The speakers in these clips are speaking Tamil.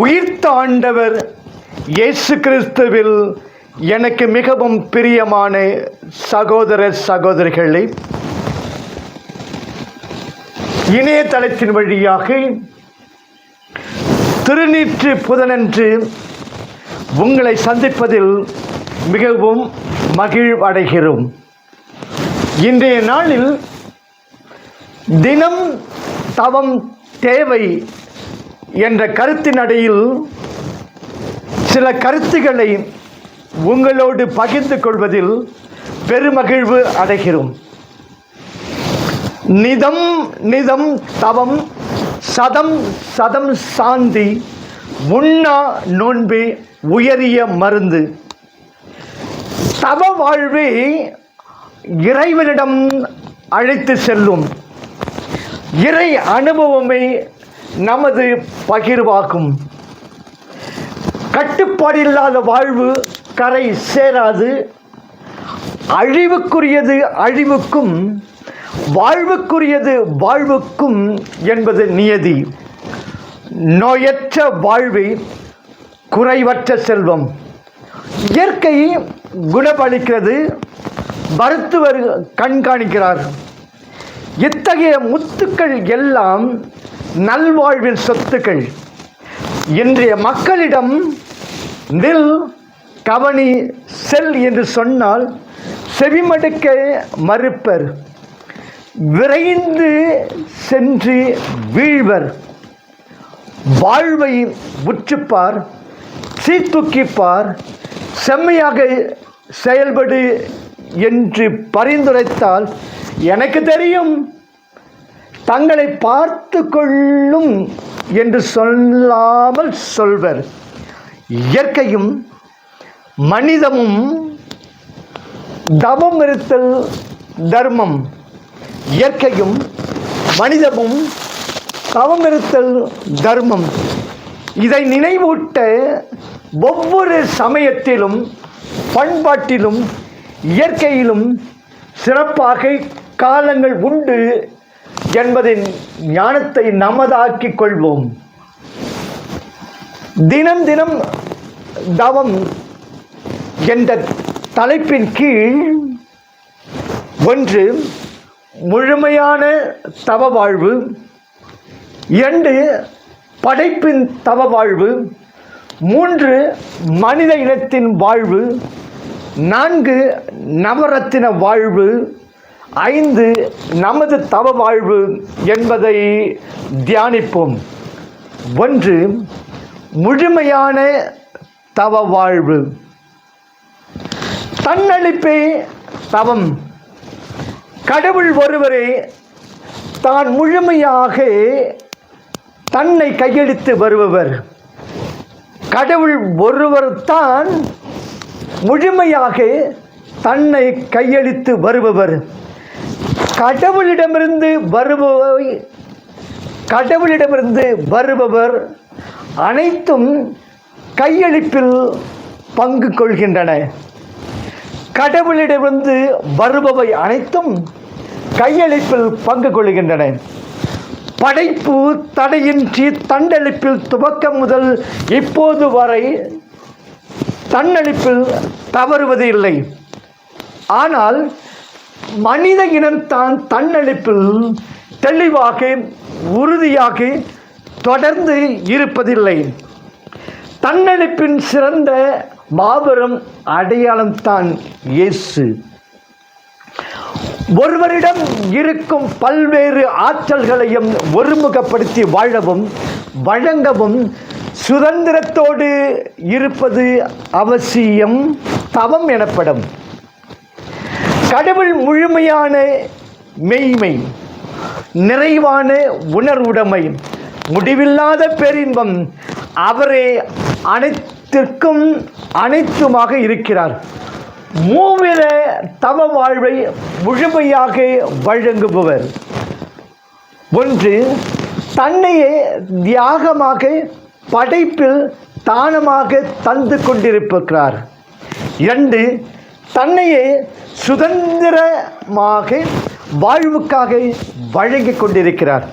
உயிர்த்த ஆண்டவர் இயேசு கிறிஸ்துவில் எனக்கு மிகவும் பிரியமான சகோதர சகோதரிகளை இணையதளத்தின் வழியாக திருநீற்று புதனன்று உங்களை சந்திப்பதில் மிகவும் மகிழ்வடைகிறோம். இன்றைய நாளில் தினம் தவம் தேவை என்ற கருத்தின் அடையில் சில கருத்துக்களை உங்களோடு பகிர்ந்து கொள்வதில் பெருமகிழ்வு அடைகிறோம். நிதம் நிதம் தவம் சதம் சதம் சாந்தி உண்ணா நோன்பே உயரிய மருந்து. தவ வாழ்வே இறைவனிடம் அழைத்து செல்லும். இறை அனுபவமே நமது பகிர்வாகும் கட்டுப்பாடில்லாத வாழ்வு கரை சேராது. அழிவுக்குரியது அழிவுக்கும் வாழ்வுக்குரியது வாழ்வுக்கும் என்பது நியதி. நோயற்ற வாழ்வே குறைவற்ற செல்வம். இயற்கை குணமளிக்கிறது மருத்துவர் கண்காணிக்கிறார். இத்தகைய முத்துக்கள் எல்லாம் நல்வாழ்வின் சொத்துக்கள். இன்றைய மக்களிடம் நில் கவனி செல் என்று சொன்னால் செவிமடுக்க மறுப்பர். விரைந்து சென்று வீழ்வர். வாழ்வை உற்றுப்பார் சீர்தூக்கிப்பார் செம்மையாக செயல்படு என்று பரிந்துரைத்தால் எனக்கு தெரியும். தங்களை பார்த்து கொள்ளும் என்று சொல்லாமல் சொல்வர். இயற்கையும் மனிதமும் தவம் இருத்தல் தர்மம். இயற்கையும் மனிதமும் தவம் இருத்தல் தர்மம். இதை நினைவூட்ட ஒவ்வொரு சமயத்திலும் பண்பாட்டிலும் இயற்கையிலும் சிறப்பாக காலங்கள் உண்டு என்பதின் ஞானத்தை நமதாக்கிக் கொள்வோம். தினம் தினம் தவம் என்ற தலைப்பின் கீழ் ஒன்று முழுமையான தவ வாழ்வு. இரண்டு படைப்பின் தவ வாழ்வு. மூன்று மனித இனத்தின் வாழ்வு. நான்கு நவரத்தின வாழ்வு. ஐந்து நமது தவ வாழ்வு என்பதை தியானிப்போம். ஒன்று முழுமையான தவ வாழ்வு. தன்னழிப்பே தவம். கடவுள் ஒருவரே தான் முழுமையாக தன்னை கையெழுத்து வருபவர். கடவுள் ஒருவர் தான் முழுமையாக தன்னை கையளித்து வருபவர். கடவுளிடமிருந்து வருபவை கடவுளிடமிருந்து வருபவர் அனைத்தும் கையளிப்பில் பங்கு கொள்கின்றன. கடவுளிடமிருந்து வருபவை அனைத்தும் கையளிப்பில் பங்கு கொள்கின்றன. படைப்பு தடையின்றி தண்டளிப்பில் துவக்கம் முதல் இப்போது வரை தன்னளிப்பில் தவறுவது இல்லை. ஆனால் மனித இனம் தான் தன்னளிப்பில் தெளிவாக உறுதியாக தொடர்ந்து இருப்பதில்லை. தன்னளிப்பின் சிறந்த மாபெரும் அடையாளம்தான் இயேசு. ஒருவரிடம் இருக்கும் பல்வேறு ஆற்றல்களையும் ஒருமுகப்படுத்தி வாழவும் வழங்கவும் சுதந்திரத்தோடு இருப்பது அவசியம் தவம் எனப்படும். கடவுள் முழுமையான மெய்மை நிறைவான உணர்வுடைமை முடிவில்லாத பேரின்பம் அவரே அனைத்திற்கும் அனைத்துமாக இருக்கிறார். மூவில தவ வாழ்வை முழுமையாக வழங்குபவர். ஒன்று தன்னையே தியாகமாக படைப்பில் தானமாக தந்து கொண்டிருக்கிறார். இரண்டு தன்னையே சுதந்திரமாக வாழ்வுக்காக வழங்கிக் கொண்டிருக்கிறார்.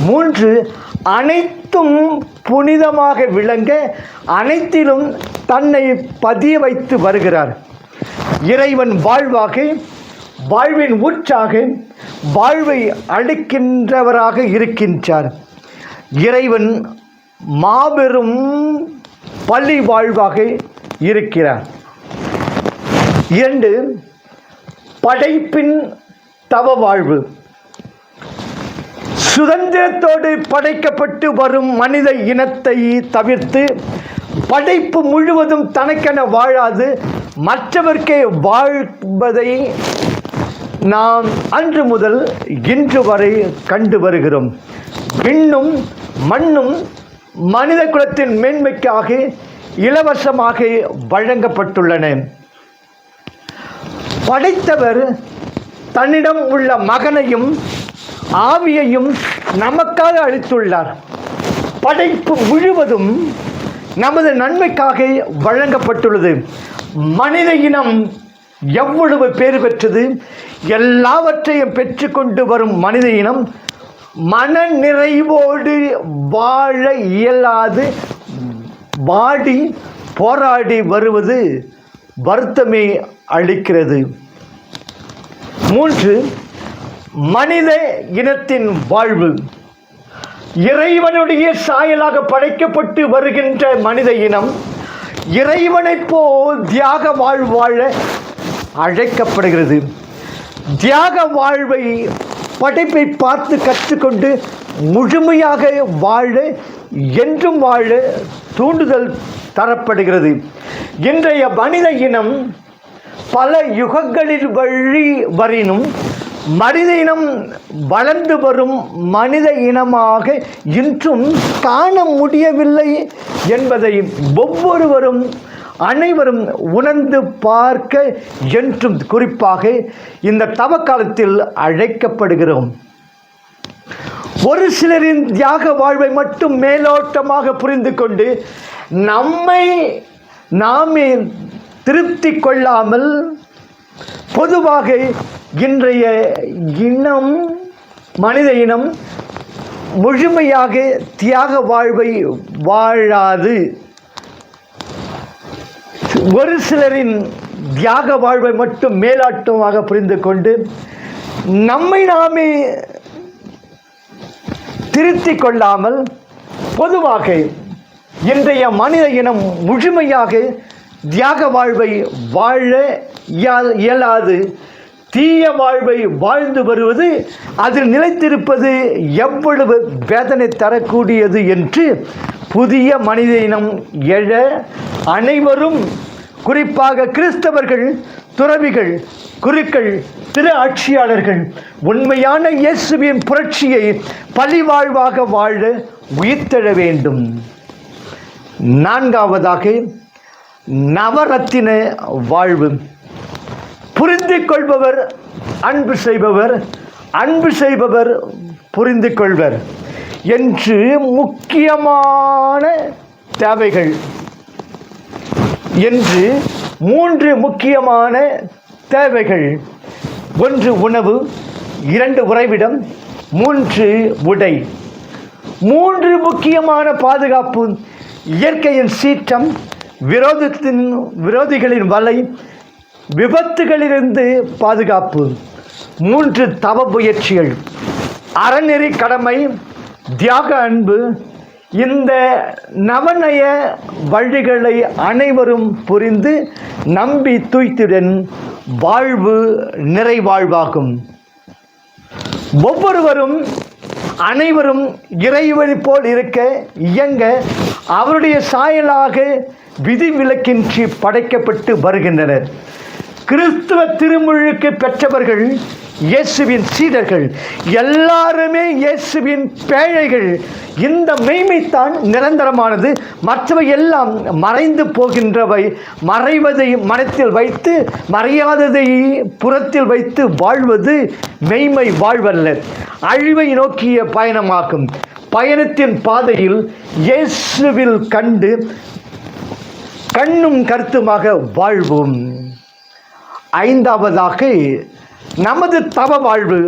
மூன்று அனைத்தும் புனிதமாக விளங்க அனைத்திலும் தன்னை பதிய வைத்து வருகிறார். இறைவன் வாழ்வாக வாழ்வின் ஊற்றாக வாழ்வை அளிக்கின்றவராக இருக்கின்றார். இறைவன் மாபெரும் பள்ளி வாழ்வாக இருக்கிறார். இரண்டு படைப்பின் தவ வாழ்வு. சுதந்திரத்தோடு படைக்கப்பட்டு வரும் மனித இனத்தை தவிர்த்து படைப்பு முழுவதும் தனக்கென வாழாது மற்றவர்க்கே வாழ்வதை நாம் அன்று முதல் இன்று வரை கண்டு வருகிறோம். விண்ணும் மண்ணும் மனித குலத்தின் மேன்மைக்காக இலவசமாக வழங்கப்பட்டுள்ளன. படைத்தவர் தன்னிடம் உள்ள மகனையும் ஆவியையும் நமக்காக அளித்துள்ளார். படைப்பு முழுவதும் நமது நன்மைக்காக வழங்கப்பட்டுள்ளது. மனித இனம் எவ்வளவு பேர் பெற்றது எல்லாவற்றையும் பெற்றுக்கொண்டு வரும் மனித இனம் மன நிறைவோடு வாழ இயலாது வாடி போராடி வருவது வருத்தமே அளிக்கிறது. மூன்று மனித இனத்தின் வாழ்வு. இறைவனுடைய சாயலாக படைக்கப்பட்டு வருகின்ற மனித இனம் இறைவனைப் போல் தியாக வாழ் வாழ அழைக்கப்படுகிறது. தியாக வாழ்வை படைப்பை பார்த்து கற்றுக்கொண்டு முழுமையாக வாழ என்றும் வாழ தூண்டுதல் தரப்படுகிறது. இன்றைய மனித இனம் பல யுகங்களில் வழி வரினும் மனித இனம் வளர்ந்து வரும் மனித இனமாக இன்றும் காண முடியவில்லை என்பதை ஒவ்வொருவரும் அனைவரும் உணர்ந்து பார்க்க என்றும் குறிப்பாக இந்த தவக்காலத்தில் அழைக்கப்படுகிறோம். ஒரு சிலரின் தியாக வாழ்வை மட்டும் மேலோட்டமாக புரிந்து கொண்டு நம்மை நாமே திருப்தி கொள்ளாமல் பொதுவாக இன்றைய இனம் மனித இனம் முழுமையாக தியாக வாழ்வை வாழாது. ஒரு சிலரின் தியாக வாழ்வை மட்டும் மேலாட்டமாக புரிந்து கொண்டு நம்மை நாமே திருத்திக் கொள்ளாமல் பொதுவாக இன்றைய மனித இனம் முழுமையாக தியாக வாழ்வை வாழ இயலாது. தீய வாழ்வை வாழ்ந்து வருவது அதில் நிலைத்திருப்பது எவ்வளவு வேதனை தரக்கூடியது என்று புதிய மனித இனம் எழ அனைவரும் குறிப்பாக கிறிஸ்தவர்கள் துறவிகள் குருக்கள் திரு ஆட்சியாளர்கள் உண்மையான இயேசுவின் புரட்சியை பழிவாழ்வாக வாழ உயிர்த்தெழ வேண்டும். நான்காவதாக நவரத்தின வாழ்வு. புரிந்து கொள்பவர் அன்பு செய்பவர் அன்பு செய்பவர் புரிந்து கொள்வர் என்று முக்கியமான தேவைகள் என்று மூன்று முக்கியமான தேவைகள். ஒன்று உணவு இரண்டு உறைவிடம் மூன்று உடை. மூன்று முக்கியமான பாதுகாப்பு இயற்கையின் சீற்றம் விரோதத்தின் விரோதிகளின் வலை விபத்துகளிலிருந்து பாதுகாப்பு. மூன்று தவ முயற்சிகள். அறநெறி கடமை தியாக அன்பு. இந்த நவநய வழிகளை அனைவரும் புரிந்து நம்பி தூய்த்துடன் வாழ்வு நிறைவாழ்வாகும். ஒவ்வொருவரும் அனைவரும் இறைவனை போல் இருக்க இயங்க அவருடைய சாயலாக விதிவிலக்கின்றி படைக்கப்பட்டு வருகின்றனர். கிறிஸ்துவ திருமுழுக்கு பெற்றவர்கள் இயேசுவின் சீடர்கள் எல்லாருமே இயேசுவின் பேழைகள். இந்த மெய்மைத்தான் நிரந்தரமானது. மற்றவை எல்லாம் மறைந்து போகின்றவை. மறைவதை மனத்தில் வைத்து மறையாததை புறத்தில் வைத்து வாழ்வது மெய்மை வாழ்வல்ல. அழிவை நோக்கிய பயணமாகும். பயணத்தின் பாதையில் இயேசுவில் கண்டு கண்ணும் கருத்துமாக வாழ்வோம். ஐந்தாவதாக நமது தவ வாழ்வு.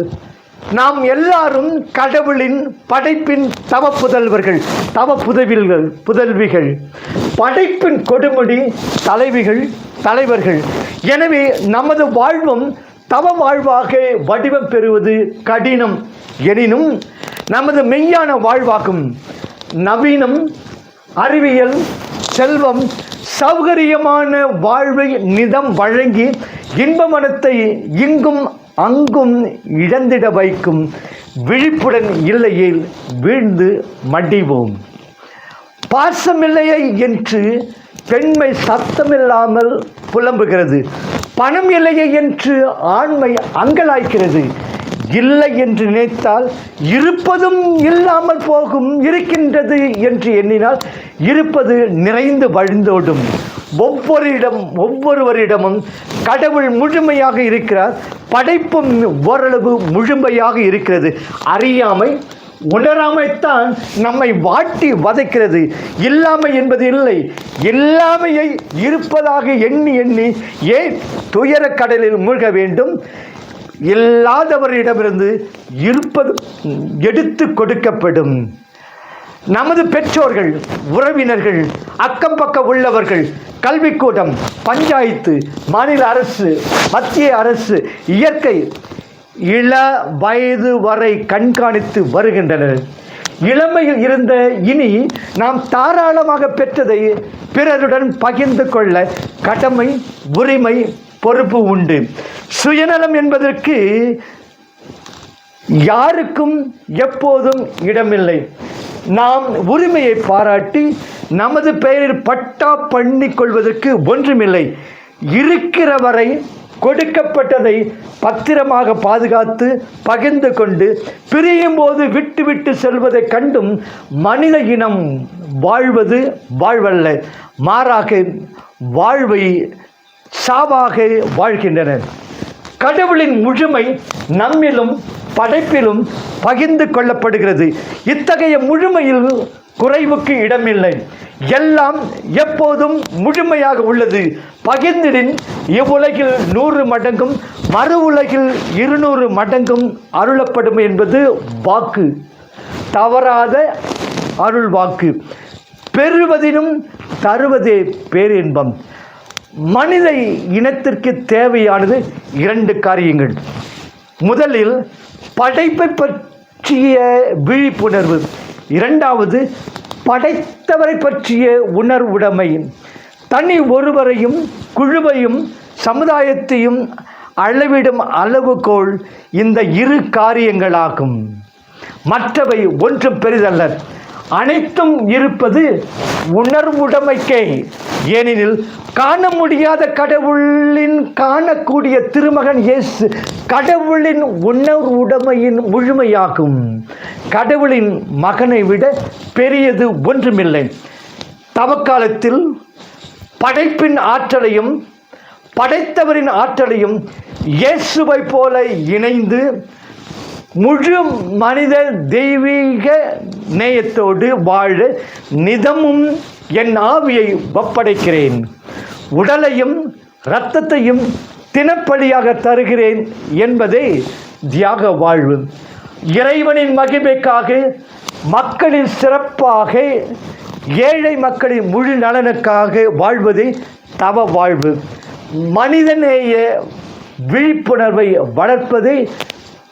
நாம் எல்லாரும் கடவுளின் படைப்பின் தவ புதல்வர்கள் தவ புதவில்கள் புதல்விகள். படைப்பின் கொடுமுடி தலைவிகள் தலைவர்கள். எனவே நமது வாழ்வும் தவ வாழ்வாக வடிவம் பெறுவது கடினம். எனினும் நமது மெய்யான வாழ்வாகும் நவீனம் அறிவியல் செல்வம் சௌகரியமான வாழ்வை நிதம் வழங்கி இன்ப மனத்தை இங்கும் அங்கும் இழந்திட வைக்கும் விழிப்புடன் இல்லையில் வீழ்ந்து மடிவோம். பாசமில்லையே என்று பெண்மை சத்தமில்லாமல் புலம்புகிறது. பணம் இல்லையே என்று ஆண்மை அங்கலாய்க்கிறது. இல்லை என்று நினைத்தால் இருப்பதும் இல்லாமல் போகும் இருக்கின்றது என்று எண்ணினால் இருப்பது நிறைந்து வழிந்தோடும். ஒவ்வொரு இடம் ஒவ்வொருவரிடமும் கடவுள் முழுமையாக இருக்கிறார் படைப்பும் ஓரளவு முழுமையாக இருக்கிறது. அறியாமை உணராமைத்தான் நம்மை வாட்டி வதைக்கிறது. இல்லாமை என்பது இல்லை இல்லாமையை இருப்பதாக எண்ணி எண்ணி ஏன் துயர கடலில் மூழ்க வேண்டும்? இல்லாதவரிடமிருந்து இருப்பது எடுத்து கொடுக்கப்படும். நமது பெற்றோர்கள் உறவினர்கள் அக்கம் பக்கம் உள்ளவர்கள் கல்விக்கூடம் பஞ்சாயத்து மாநில அரசு மத்திய அரசு இயற்கை இள வயது வரை கண்காணித்து வருகின்றனர். இளமையில் இருந்த இனி நாம் தாராளமாக பெற்றதை பிறருடன் பகிர்ந்து கொள்ள கடமை உரிமை பொறுப்பு உண்டு. சுயநலம் என்பதற்கு யாருக்கும் எப்போதும் இடமில்லை. நாம் உரிமையை பாராட்டி நமது பெயரில் பட்டா பண்ணி கொள்வதற்கு ஒன்றுமில்லை. இருக்கிற வரை கொடுக்கப்பட்டதை பத்திரமாக பாதுகாத்து பகிர்ந்து கொண்டு பிரியும் போது விட்டு விட்டு செல்வதைக் கண்டும் மனித இனம் வாழ்வது வாழ்வல்ல. மாறாக வாழ்வை சாவாக வாழ்கின்றனர். கடவுளின் முழுமை நம்மிலும் படைப்பிலும் பகிர்ந்து கொள்ளப்படுகிறது. இத்தகைய முழுமையில் குறைவுக்கு இடமில்லை. எல்லாம் எப்போதும் முழுமையாக உள்ளது. பகிர்ந்திடின் இவ்வுலகில் நூறு மடங்கும் மறு உலகில் இருநூறு மடங்கும் அருளப்படும் என்பது வாக்கு. தவறாத அருள் வாக்கு பெறுவதினும் தருவதே பேரின்பம். மனித இனத்திற்கு தேவையானது இரண்டு காரியங்கள். முதலில் படைப்பை பற்றிய விழிப்புணர்வு. இரண்டாவது படைத்தவரை பற்றிய உணர்வுடைமை. தனி ஒருவரையும் குழுவையும் சமுதாயத்தையும் அளவிடும் அளவுகோல் இந்த இரு காரியங்களாகும். மற்றவை ஒன்றும் பெரிதல்ல. அனைத்தும் இருப்பது உணர்வுடைமைக்கே. ஏனெனில் காண முடியாத கடவுளின் காணக்கூடிய திருமகன் இயேசு கடவுளின் உணர்வுடைமையின் முழுமையாகும். கடவுளின் மகனை விட பெரியது ஒன்றுமில்லை. தவக்காலத்தில் படைப்பின் ஆற்றலையும் படைத்தவரின் ஆற்றலையும் இயேசுவை போல இணைந்து முழு மனித தெய்வீக நேயத்தோடு வாழ நிதமும் என் ஆவியை ஒப்படைக்கிறேன். உடலையும் இரத்தத்தையும் தினப்பலியாக தருகிறேன் என்பதே தியாக வாழ்வு. இறைவனின் மகிமைக்காக மக்களின் சிறப்பாக ஏழை மக்களின் முழு நலனுக்காக வாழ்வதே தவ வாழ்வு. மனிதநேய விழிப்புணர்வை வளர்ப்பதே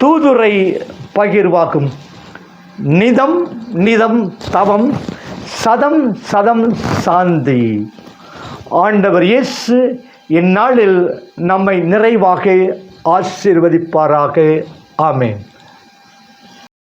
தூதுரை பகிர்வாகும். நிதம் நிதம் தவம் சதம் சதம் சாந்தி. ஆண்டவர் இயேசு இந்நாளில் நம்மை நிறைவாக ஆசீர்வதிப்பாராக. ஆமேன்.